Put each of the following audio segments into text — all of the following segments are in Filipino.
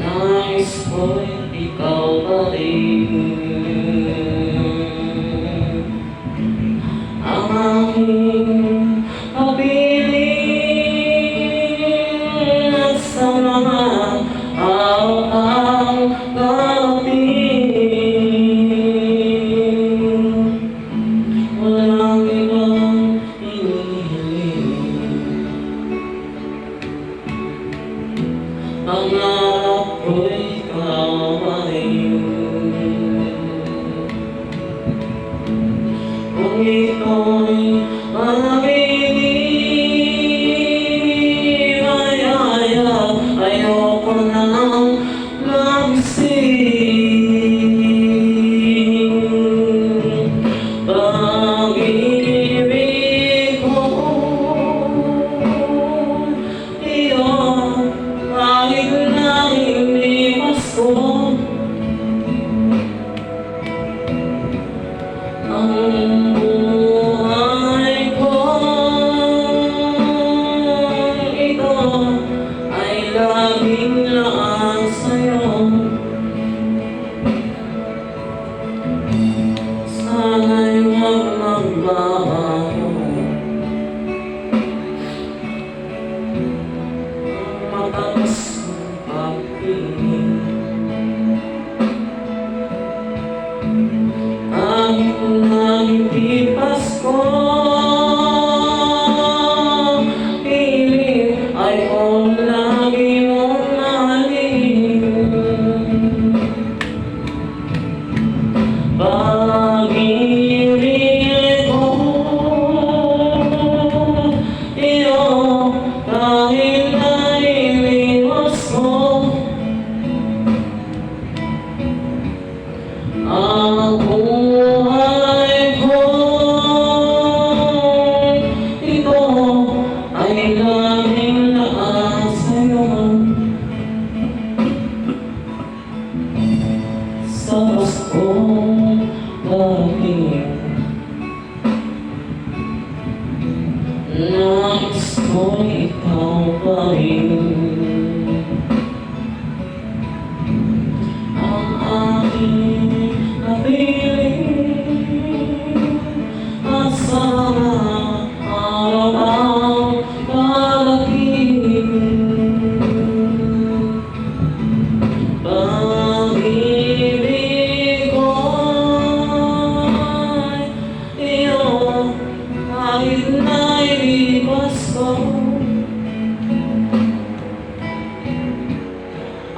Nais ko'y ikaw pa rin. pangarap ko'y kawain Kung ito'y so long. Ang buhay ko ito ay laging laang sa'yo. Sana'y huwag magbago. Matangos ang pag-ibig. oras kong pahinga Nais ko'y ikaw pa rin. Ang aking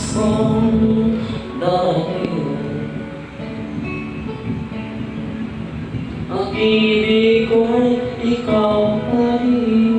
song dahil Ang ibig ko'y ikaw pa rin